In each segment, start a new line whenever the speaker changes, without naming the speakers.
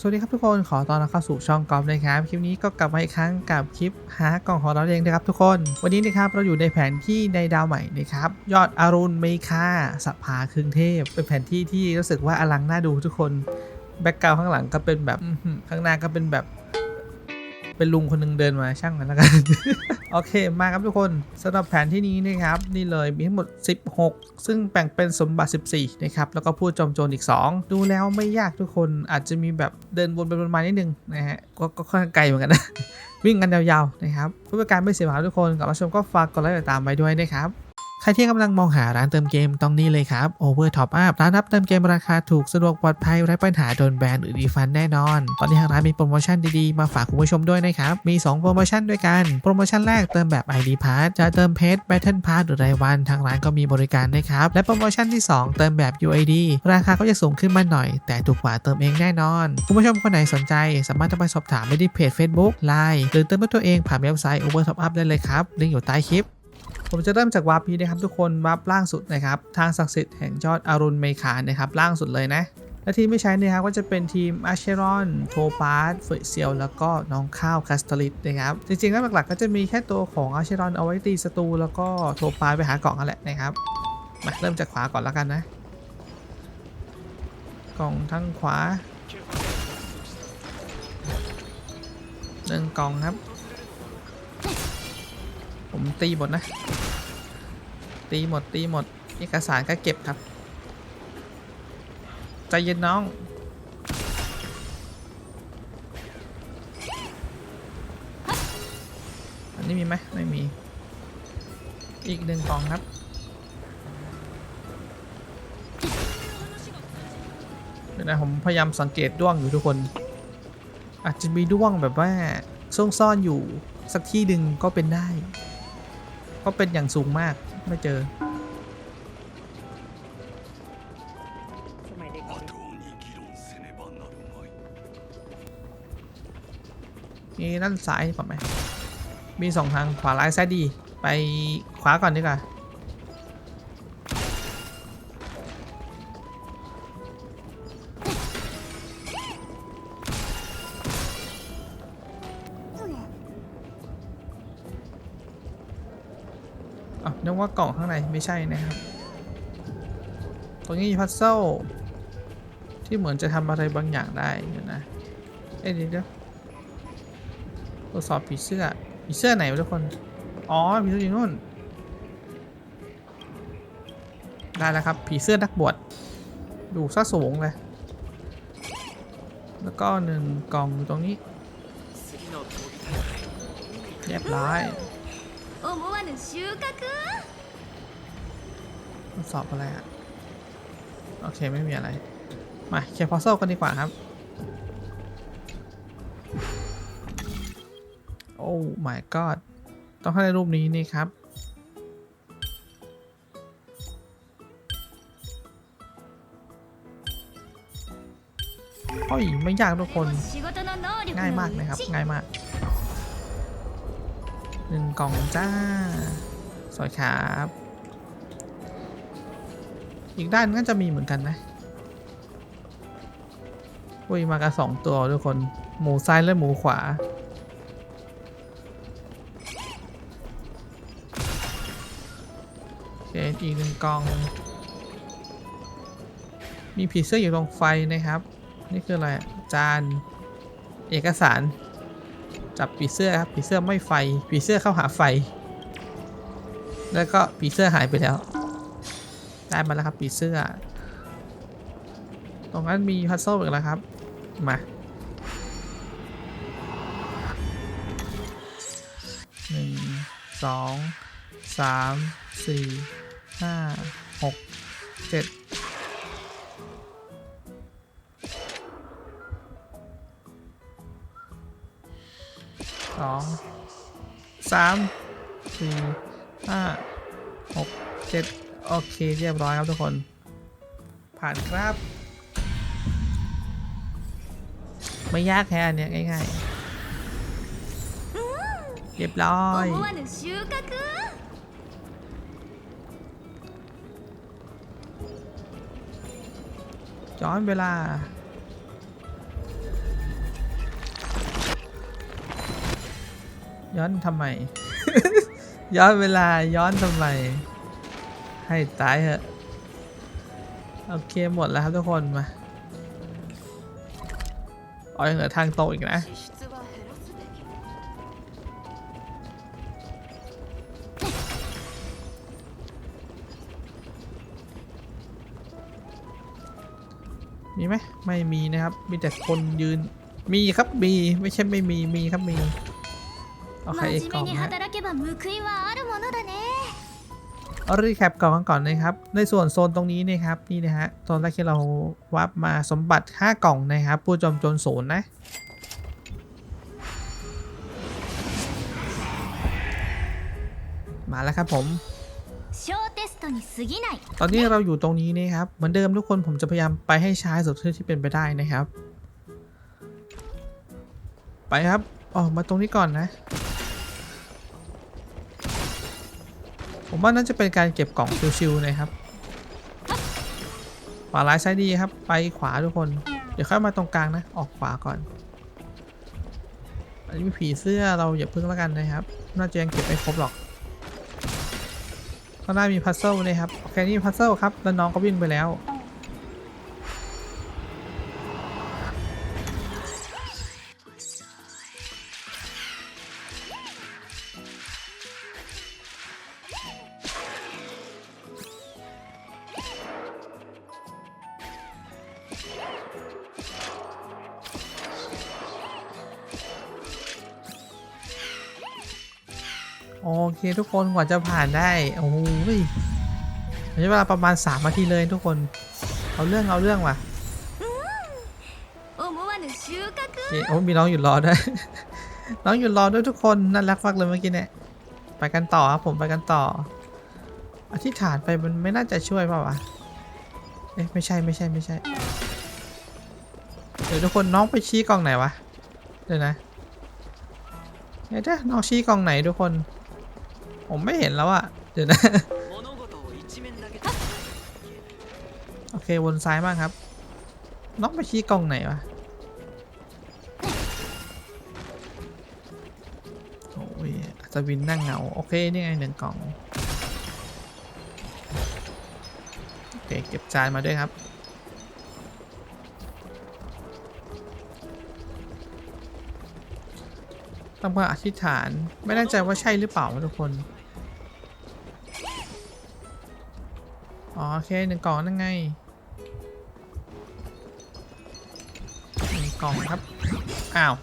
สวัสดีครับทุกคนขอต้อนรับเข้าสู่ช่องกอล์ฟนะครับ คลิปนี้ก็กลับมาอีกครั้งกับคลิปหากล่องของเราเองนะครับทุกคน วันนี้นะครับเราอยู่ในแผนที่ในดาวใหม่นะครับยอดอารุณเมคาสภาครึ่งเทพ เป็นแผนที่ที่รู้สึกว่าอลังน่าดูทุกคนแบ็กกราวข้างหลังก็เป็นแบบข้างหน้าก็เป็นแบบ เป็นลุงคนหนึงเดินมาช่างมันแล้วกัน โอเคมาครับทุกคนสำหรับแผนที่นี้นะครับ นี่เลยมีทั้งหมด 16 ซึ่งแบ่งเป็นสมบัติ 14 นะครับ แล้วก็พูดจอมโจรอีก 2 ดูแล้วไม่ยากทุกคนอาจจะมีแบบเดินวนไปวนมานิดนึงนะฮะก็ค่อนข้างไกลเหมือนกันนะวิ่งกันยาวๆนะครับเพื่อเป็นการไม่เสียเวลาทุกคนกับรับชมก็ฝากกดไลค์ติดตามไว้ด้วยนะครับ ครที่กำลังมองหาร้านเติมเกมต้องนี่เลยครับ Over Top Up ร้านรับเติมเกมราคาถูกสะดวกปลอดภัยไร้ปัญหาโดนแบนหรือรีฟันแน่นอน ตอนนี้ทางร้านมีโปรโมชั่นดีๆ มาฝากคุณผู้ชมด้วยนะครับ มี 2 โปรโมชั่นด้วยกัน โปรโมชั่นแรกเติมแบบ ID Pass จะเติมเพชร Battle Pass หรือรายวันทางร้านก็มีบริการนะครับ และโปรโมชั่นที่ 2 เติมแบบ UID ราคาก็จะสูงขึ้นมาหน่อย แต่ถูกกว่าเติมเองแน่นอน คุณผู้ชมคนไหนสนใจ สามารถไปสอบถามได้ที่เพจ Facebook Line หรือเติมด้วยตัวเองผ่านเว็บไซต์ Over Top Up ได้เลยครับลิงก์อยู่ใต้คลิป ผมจะเริ่มจากวาร์ปนี้นะครับทุกคนวาร์ปล่างสุดนะครับทางศักดิ์สิทธิ์แห่งยอดอารุณเมคานะครับล่างสุดเลยนะและทีมไม่ใช้นะครับก็จะเป็นทีมอาเชรอนโทปาร์เฟเซียลแล้วก็น้องข้าวคาสตลิตนะครับจริงๆแล้วหลักๆก็จะมีแค่ตัวของอาเชรอนเอาไว้ตีศัตรูแล้วก็โทปาร์ไปหากล่องนั่นแหละนะครับมาเริ่มจากขวาก่อนแล้วกันนะ กล่องทางขวาหนึ่งกล่องครับ ผมตีหมดนะ ตีหมดตีหมด เอกสารก็เก็บครับ ใจเย็นน้อง อันนี้มีไหมไม่มี อีกหนึ่งกล่องครับเดี๋ยวนะผมพยายามสังเกตด้วงอยู่ทุกคน อาจจะมีด้วงแบบว่าซ่องซ่อนอยู่สักที่หนึ่งก็เป็นได้ ขาเป็นอย่างสูงมากไม่เจอ
สมัยเด็ก
ๆ
มีด้านซ้ายก่อนไหม มีสองทางขวาร้ายซ้ายดี ไปขวาก่อนดีกว่า นึกว่ากล่องข้างในไม่ใช่นะครับ ตรงนี้มีพัซเซิลที่เหมือนจะทำอะไรบางอย่างได้เดี๋ยนะ เอ้ยเดี๋ยวเดี๋ยวตรวจสอบผีเสื้อผีเสื้อไหนทุกคน อ๋อผีเสื้ออยู่นู่น ได้แล้วครับผีเสื้อนักบวชดูซะสูงเลย แล้วก็หนึ่งกล่องอยู่ตรงนี้เรียบร้อย
思わぬ収穫
ทดสอบอะไรอะโอเค ไม่มีอะไร มาเคลียร์พอซเซิลกันดีกว่าครับ โอ้ my god ต้องให้ได้รูปนี้นี่ครับ โอ้ย ไม่ยากทุกคน
仕事の能力
ง่ายมาก
の
นะครับ
うち
ง่ายมาก หนึ่งกล่องจ้า สวยครับ อีกด้านก็จะมีเหมือนกันนะอุ้ยมากันสองตัวทุกคน หมูซ้ายและหมูขวา โอเค อีกหนึ่งกล่อง มีผีเสื้ออยู่ตรงไฟนะครับ นี่คืออะไร จาน เอกสาร จับผีเสื้อครับผีเสื้อไม่ไฟผีเสื้อเข้าหาไฟ แล้วก็ผีเสื้อหายไปแล้ว ได้มาแล้วครับผีเสื้อ ตรงนั้นมีพัซเซิลอีกแล้วครับ มาหนึ่งสองสามสี่ห้าหกเจ็ด สองสามสี่ห้าหกเจ็ดโอเคเรียบร้อยครับทุกคน ผ่านครับ ไม่ยากแค่นเนี้ยง่ายๆเรียบร้อยย้อนเวลา ย้อนทำไม ย้อนเวลาย้อนทำไม ให้ตายเถอะโอเคหมดแล้วครับทุกคนมาเอายังเหลือทางตรงอีกนะมีไหมไม่มีนะครับ มีแต่คนยืน มีครับมี ไม่ใช่ไม่มี มีครับมี เอีกกล่องนะรีแคปกล่องกันก่อนนะครับ ในส่วนโซนตรงนี้นะครับนี่นะฮะตอนแรกที่เราวับมาสมบัติ 5 กล่องนะครับผู้จอมโจนศูนย์นะมาแล้วครับผมตอนนี้เราอยู่ตรงนี้นะครับ เหมือนเดิมทุกคนผมจะพยายามไปให้ช้าสุดที่เป็นไปได้นะครับ ไปครับออกมาตรงนี้ก่อนนะ ผมว่าน่าจะเป็นการเก็บกล่องชิวๆนะครับขวาร้ายซ้ายดีครับ ไปขวาทุกคน เดี๋ยวค่อยมาตรงกลางนะ ออกขวาก่อน อันนี้มีผีเสื้อเราอย่าพึ่งแล้วกันนะครับ น่าจะยังเก็บไม่ครบหรอกข้างหน้ามีพัซเซิลนะครับ โอเคนี่พัซเซิลครับ แล้วน้องก็วิ่งไปแล้ว ทุกคนกว่าจะผ่านได้โอ้โหใช้เวลาประมาณ3นาทีเลยทุกคน เอาเรื่องเอาเรื่องว่ะโอ้มีน้องหยุดรอด้วยน้องหยุดรอด้วยทุกคนน่ารักมากเลยเมื่อกี้เนี่ยไปกันต่อครับผมไปกันต่ออธิษฐานไปมันไม่น่าจะช่วยป่าวะเอ๊ะไม่ใช่ไม่ใช่ไม่ใช่ เดี๋ยวทุกคนน้องไปชี้กล่องไหนวะเดี๋ยวนะเดี๋ยวน้องชี้กล่องไหนทุกคน ผมไม่เห็นแล้วอะเดี๋ยวนะ โอเค วนซ้ายมากครับ น้องไปชี้กล่องไหนวะ โอ้ยอาจจะวินนั่งเหงา โอเค นี่ไงหนึ่งกล่อง โอเค เก็บจานมาด้วยครับทำการอธิษฐาน ไม่แน่ใจว่าใช่หรือเปล่าทุกคน โอเคหนึ่งกล่องนั่งไงหนึ่งกล่องครับ อ้าว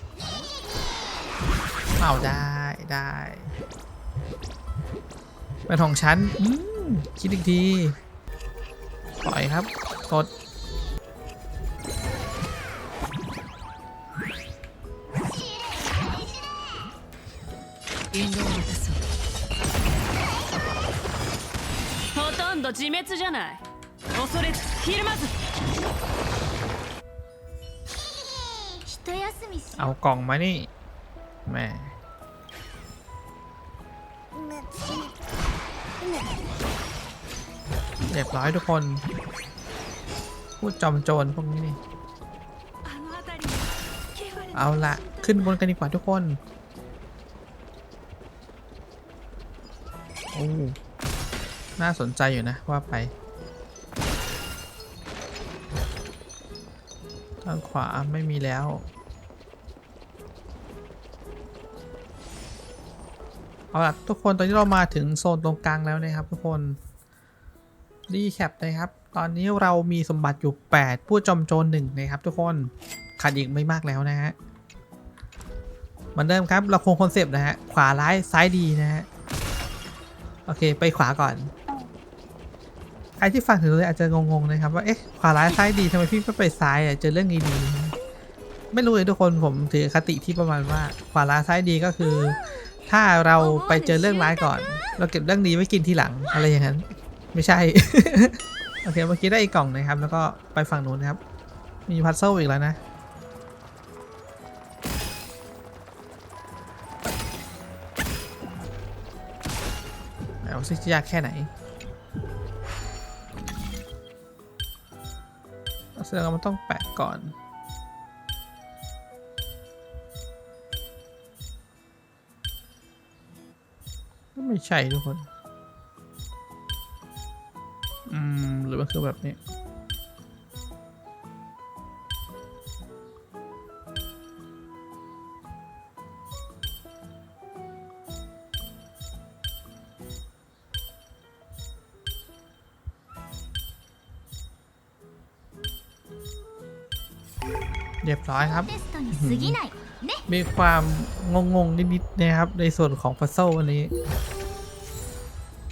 อ้าว ได้ได้เป็นของฉันคิดอีกที ปล่อยครับ กด
อินโด そうほとんど自滅じゃない恐れずひるまず
一休みし
เอากล่องมานี่แหม่เรียบร้อยทุกคน พูดจอมโจรพวกนี้นี่
あの辺りに汚れ
เอาละขึ้นบนกันดีกว่าทุกคน โอ้ น่าสนใจอยู่นะว่าไปทางขวาไม่มีแล้ว เอาล่ะทุกคนตอนนี้เรามาถึงโซนตรงกลางแล้วนะครับทุกคนรีแคปนะครับ ตอนนี้เรามีสมบัติอยู่ 8 ผู้จอมโจรหนึ่งนะครับ ทุกคนขาดอีกไม่มากแล้วนะฮะเหมือนเดิมครับเราคงคอนเซปต์นะฮะขวาร้ายซ้ายดีนะฮะโอเค ไปขวาก่อน รที่ฟังถึงเลยอาจจะงงๆนะครับว่าเอ๊ะขวาร้ายซ้ายดีทำไมพี่ไม่ไปซ้ายอะเจอเรื่องดีๆไม่รู้เลยทุกคนผมถือคติที่ประมาณว่าขวาร้ายซ้ายดีก็คือ ถ้าเราไปเจอเรื่องร้ายก่อน เราเก็บเรื่องดีไว้กินทีหลังอะไรอย่างนั้น ไม่ใช่ โอเคเมื่อกี้ได้อีกกล่องนะครับ แล้วก็ไปฝั่งนู้นนะครับ มีพัซเซิลอีกแล้วนะเอาซิจะยากแค่ไหน แสดงว่ามันต้องแปะก่อนไม่ใช่ทุกคน อืม หรือมันคือแบบนี้ ร้อยครับ มีความงงๆนิดๆนะครับ ในส่วนของพัซเซิลวันนี้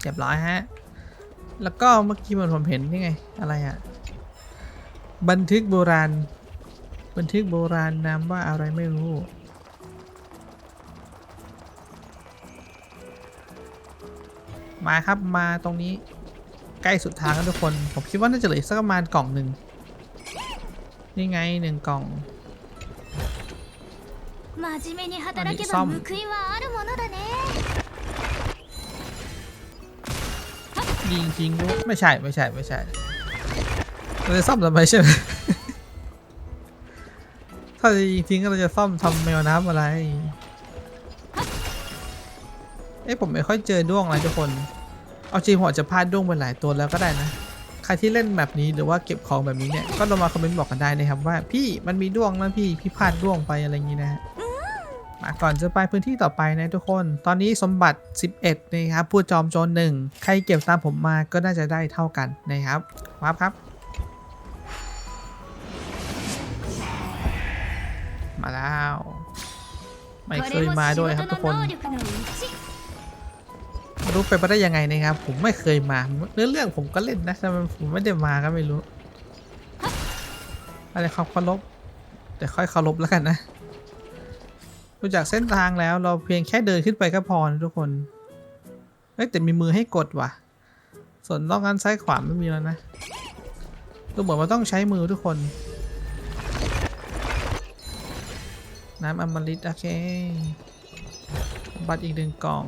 เรียบร้อยฮะ แล้วก็เมื่อกี้มันผมเห็นนี่ไง อะไรอะบันทึกโบราณ บันทึกโบราณนามว่าอะไรไม่รู้มาครับมาตรงนี้ใกล้สุดทางแล้วทุกคน ผมคิดว่าน่าจะเหลือสักประมาณกล่องหนึ่งนี่ไงหนึ่งกล่อง
真面目に働け
あれ
ば報いはあるものだね
ยิงทิ้งด้วยไม่ใช่ไม่ใช่ไม่ใช่เราจะซ่อมทำไมใช่ไหม ถ้าจะยิงทิ้งก็เราจะซ่อมทำแมวน้ำอะไร เอ้ผมไม่ค่อยเจอด้วงอะไรทุกคน เอาจริงผมอาจจะพลาดด้วงไปหลายตัวแล้วก็ได้นะ ใครที่เล่นแบบนี้หรือว่าเก็บของแบบนี้เนี่ย ก็ลองมาคอมเมนต์บอกกันได้นะครับว่าพี่มันมีด้วงนะพี่พี่พลาดด้วงไปอะไรอย่างนี้นะฮะ มาก่อนจะไปพื้นที่ต่อไปนะทุกคน ตอนนี้สมบัติ 11นะครับพูดจอมโจรหนึ่งใครเก็บตามผมมาก็น่าจะได้เท่ากันนะครับว้าครับ มาแล้ว ไม่เคยมาด้วยครับทุกคนรู้ไปได้ยังไงนะครับ ผมไม่เคยมาเนื้อเรื่องผมก็เล่นนะแต่ผมไม่ได้มาก็ไม่รู้อะไรครับเคารพแต่ค่อยเคารพแล้วกันนะ ดูจากเส้นทางแล้วเราเพียงแค่เดินขึ้นไปก็พอนะทุกคน เฮ้ยแต่มีมือให้กดว่ะ ส่วนนอกนั้นซ้ายขวาไม่มีแล้วนะ ดูเหมือนว่าต้องใช้มือทุกคน น้ำอมฤตโอเค บัตรอีกหนึ่งกล่อง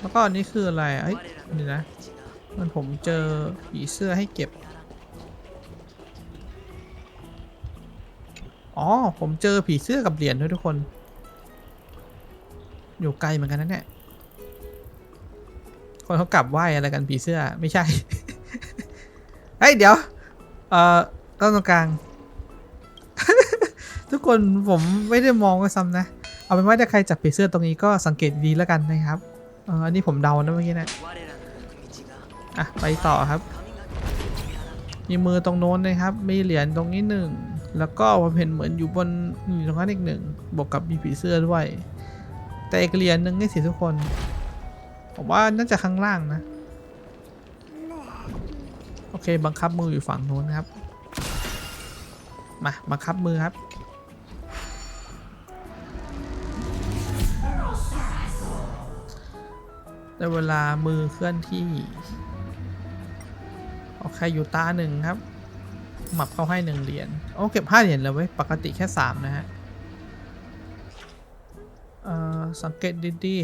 แล้วก็อันนี้คืออะไรเอ้ยเดี๋ยวนะ มันผมเจอผีเสื้อให้เก็บ อ๋อ ผมเจอผีเสื้อกับเหรียญด้วยทุกคน อยู่ไกลเหมือนกันนะเนี่ย คนเขากลับไหวอะไรกันผีเสื้อไม่ใช่ เฮ้ย เดี๋ยว เอ่อต้นตรงกลาง ทุกคนผมไม่ได้มองก็ซ้ำนะ เอาเป็นว่าถ้าใครจับผีเสื้อตรงนี้ก็สังเกตดีแล้วกันนะครับเอออันนี้ผมเดานะเมื่อกี้นะอะ ไปต่อครับ มีมือตรงโน้นนะครับ มีเหรียญตรงนี้หนึ่ง แล้วก็ผมเห็นเหมือนอยู่บนอยู่ตรงนั้นอีกหนึ่งบวกกับมีผีเสื้อด้วย แต่อีกเหรียญหนึ่งนี่สิทุกคน ผมว่าน่าจะข้างล่างนะ โอเค บังคับมืออยู่ฝั่งโน้นครับ มา บังคับมือครับ ได้เวลามือเคลื่อนที่ โอเค อยู่ตาหนึ่งครับ หมับเข้าให้หนึ่งเหรียญโอ้เก็บห้าเหรียญแล้วเว้ยปกติแค่สามนะฮะเอ่อสังเกตดี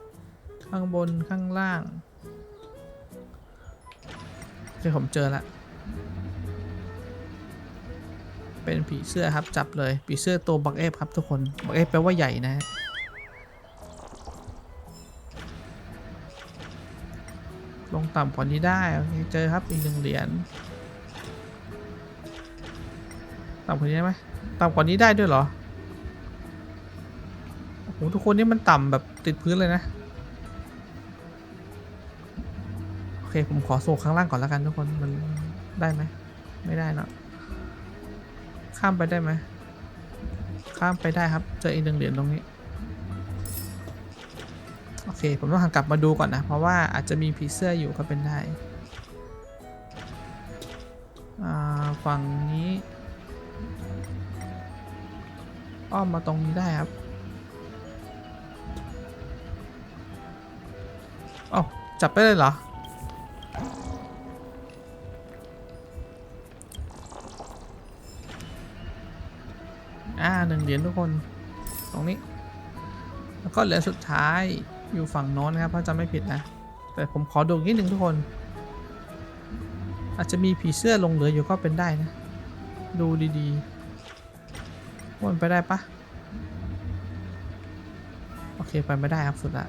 ๆข้างบนข้างล่างโอเคผมเจอละเป็นผีเสื้อครับจับเลยผีเสื้อตัวบักเอฟครับทุกคนบักเอฟแปลว่าใหญ่นะฮะลงต่ำกว่านี้ได้ โอเค เจอครับอีกหนึ่งเหรียญ ต่ำกว่านี้ได้ไหมต่ำกว่านี้ได้ด้วยเหรอโอ้โหทุกคนนี่มันต่ำแบบติดพื้นเลยนะ โอเค ผมขอส่งข้างล่างก่อนแล้วกันทุกคนมันได้ไหมไม่ได้เนอะข้ามไปได้ไหมข้ามไปได้ครับ เจออีกหนึ่งเหรียญตรงนี้ โอเค ผมต้องหันกลับมาดูก่อนนะ เพราะว่าอาจจะมีผีเสื้ออยู่ก็เป็นได้อ่าฝั่งนี้ อ้อมมาตรงนี้ได้ครับอ๋อจับไปเลยเหรอ อ่าหนึ่งเหรียญทุกคน ตรงนี้ แล้วก็เหรียญสุดท้ายอยู่ฝั่งโน้นนะครับถ้าจำไม่ผิดนะ แต่ผมขอดูนิดนึงทุกคน อาจจะมีผีเสื้อลงเหลืออยู่ก็เป็นได้นะ ดูดีๆวนไปได้ปะโอเคไปไม่ได้ครับสุดละ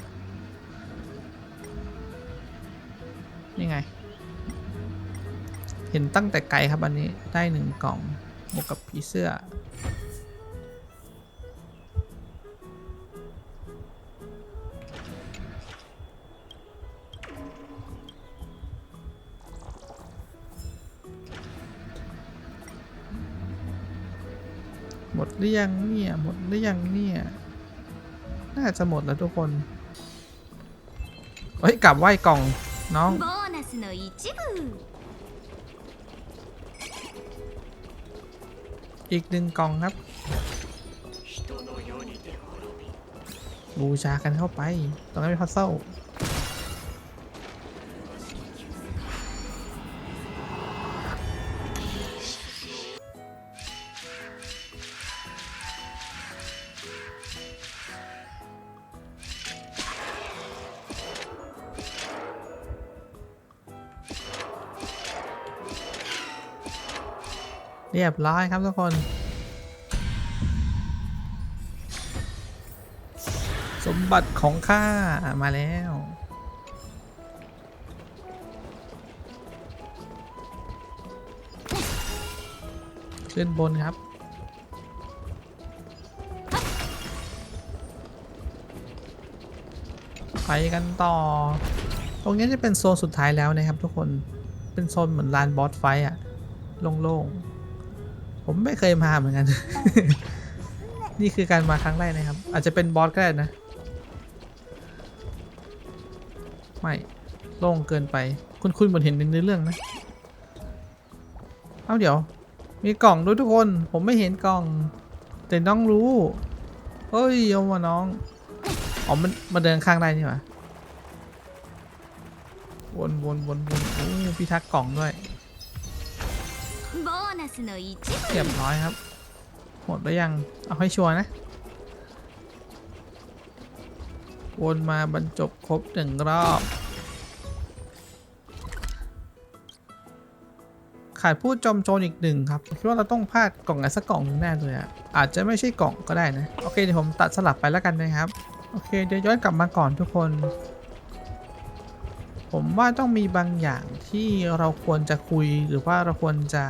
นี่ไง เห็นตั้งแต่ไกลครับอันนี้ได้หนึ่งกล่องบวกกับผีเสื้อ รือยังเนี่ย หมดหรือยังเนี่ย น่าจะหมดแล้วทุกคนเฮ้ยกลับไหวกล่องน้องอีกหนึ่งกล่องครับ บูชากันเข้าไป ตรงนั้นเป็นพัซเซิล เรียบร้อยครับทุกคนสมบัติของข้ามาแล้ว ขึ้นบนครับ ไปกันต่อ ตรงนี้จะเป็นโซนสุดท้ายแล้วนะครับทุกคนเป็นโซนเหมือนลานบอสไฟท์อะโล่งๆ ผมไม่เคยมาเหมือนกัน นี่คือการมาครั้งแรกนะครับ อาจจะเป็นบอสก็ได้นะ ไม่โล่งเกินไป คุณคุณเหมือนเห็นในเรื่องนะ เอาเดี๋ยว มีกล่องด้วยทุกคน ผมไม่เห็นกล่อง แต่น้องรู้เฮ้ยเอามาน้อง อ๋อ มันมาเดินข้างได้นี่หว่าวนวนวนวนโอ้พิทักษ์กล่องด้วย
スの一部
เรียบร้อยครับ หมดแล้วยัง เอาให้ชัวร์นะ วนมาบรรจบครบหนึ่งรอบ ขาดผู้จอมโจรอีกหนึ่งครับคิดว่าเราต้องพลาดกล่องไหนสักกล่องหนึ่งแน่เลยอะอาจจะไม่ใช่กล่องก็ได้นะ โอเค เดี๋ยวผมตัดสลับไปแล้วกันนะครับ โอเค เดี๋ยวย้อนกลับมาก่อนทุกคน ผมว่าต้องมีบางอย่างที่เราควรจะคุยหรือว่าเราควรจะ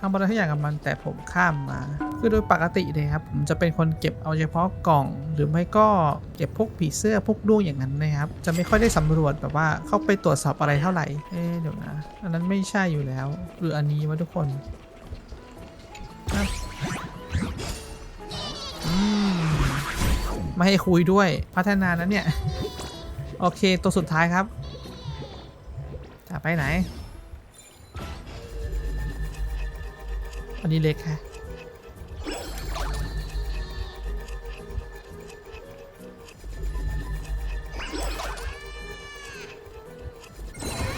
ทำอะไรทุกอย่างกับมันแต่ผมข้ามมา คือโดยปกติเลยครับ ผมจะเป็นคนเก็บเอาเฉพาะกล่อง หรือไม่ก็เก็บพวกผีเสื้อพวกด้วงอย่างนั้นนะครับ จะไม่ค่อยได้สำรวจแบบว่าเข้าไปตรวจสอบอะไรเท่าไหร่เอ๊เดี๋ยวนะ อันนั้นไม่ใช่อยู่แล้ว หรืออันนี้วะทุกคนครับอืมไม่ให้คุยด้วยพัฒนานั้นเนี่ย โอเคตัวสุดท้ายครับ จะไปไหน อันนี้เล็กค่ะ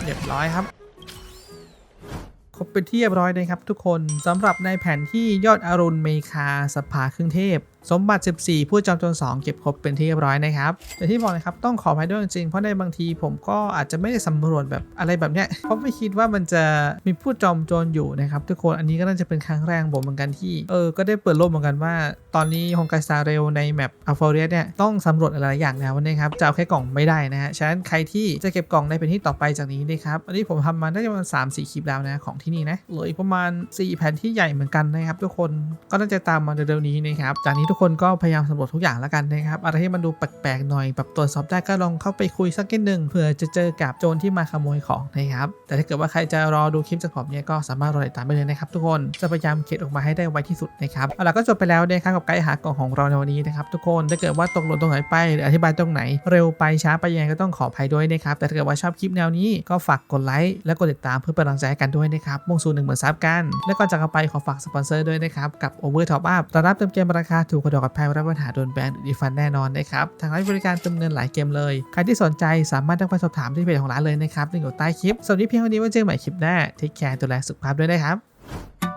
เรียบร้อยครับครบ เป็นที่เรียบร้อยเลยครับทุกคนสำหรับในแผนที่ยอดอรุณเมคาสภาครึ่งเทพ สมบัติ 14 ผู้จำจน 2 เก็บครบเป็นที่เรียบร้อยนะครับแต่ที่บอกนะครับต้องขออภัยด้วยจริงเพราะในบางทีผมก็อาจจะไม่ได้สำรวจแบบอะไรแบบเนี้ยเพราะไม่คิดว่ามันจะมีผู้จอมโจรอยู่นะครับทุกคนอันนี้ก็น่าจะเป็นครั้งแรกผมเหมือนกันที่เออก็ได้เปิดโลกเหมือนกันว่า ตอนนี้ฮงกสตาเรลในแมปอัลฟอเรียเนี่ยต้องสำรวจอะไรหลายอย่างแล้วนะครับจะเอาแค่กล่องไม่ได้นะฮะฉะนั้นใครที่จะเก็บกล่องในแผนที่ต่อไปจากนี้นะครับอันนี้ผมทำมาได้ประมาณ3 4คลิปแล้วนะของที่นี่นะเหลืออีกประมาณ 4 แผนที่ใหญ่เหมือนกันนะครับ ทุกคนก็น่าจะตามมาเร็วๆนี้นะครับจากนี้ทุกคนก็พยายามสำรวจทุกอย่างแล้วกันนะครับอะไรที่มันดูแปลกๆหน่อยแบบตรวจสอบได้ก็ลองเข้าไปคุยสักนิดหนึ่งเผื่อจะเจอกับโจรที่มาขโมยของนะครับแต่ถ้าเกิดว่าใครจะรอดูคลิปจากผมเนี่ยก็สามารถรอติดตามไปเลยนะครับทุกคนจะพยายามเขียนออกมาให้ได้ไวที่สุดนะครับเอาล่ะก็จบไปแล้วนะครับกับไกด์หากล่องของเราในวันนี้นะครับทุกคนถ้าเกิดว่าตกหล่นตรงไหนไปหรืออธิบายตรงไหน เร็วไปช้าไปยังไงก็ต้องขออภัยด้วยนะครับแต่ถ้าเกิดว่าชอบคลิปแนวนี้ก็ฝากกดไลค์และกดติดตามเพื่อเป็นกำลังใจให้กันด้วยนะครับงสู่หนึ่งหมื่นซับกัน และก่อนจากกันไปขอฝากสปอนเซอร์ด้วยนะครับ กับ Over Top Up ตอนรับเติมเกมราคาถูกกระดอกกับแพงรับปัญหาโดนแบนดีฟันแน่นอนนะครับทางร้านบริการเติมเงินหลายเกมเลย ใครที่สนใจสามารถทักไปสอบถามที่เพจของร้านเลยนะครับลิงก์อยู่ใต้คลิปสวัสดีเพียงวันนี้ไว้เจอกันใหม่คลิปหน้าเทคแคร์ดูแลสุขภาพด้วยนะครับ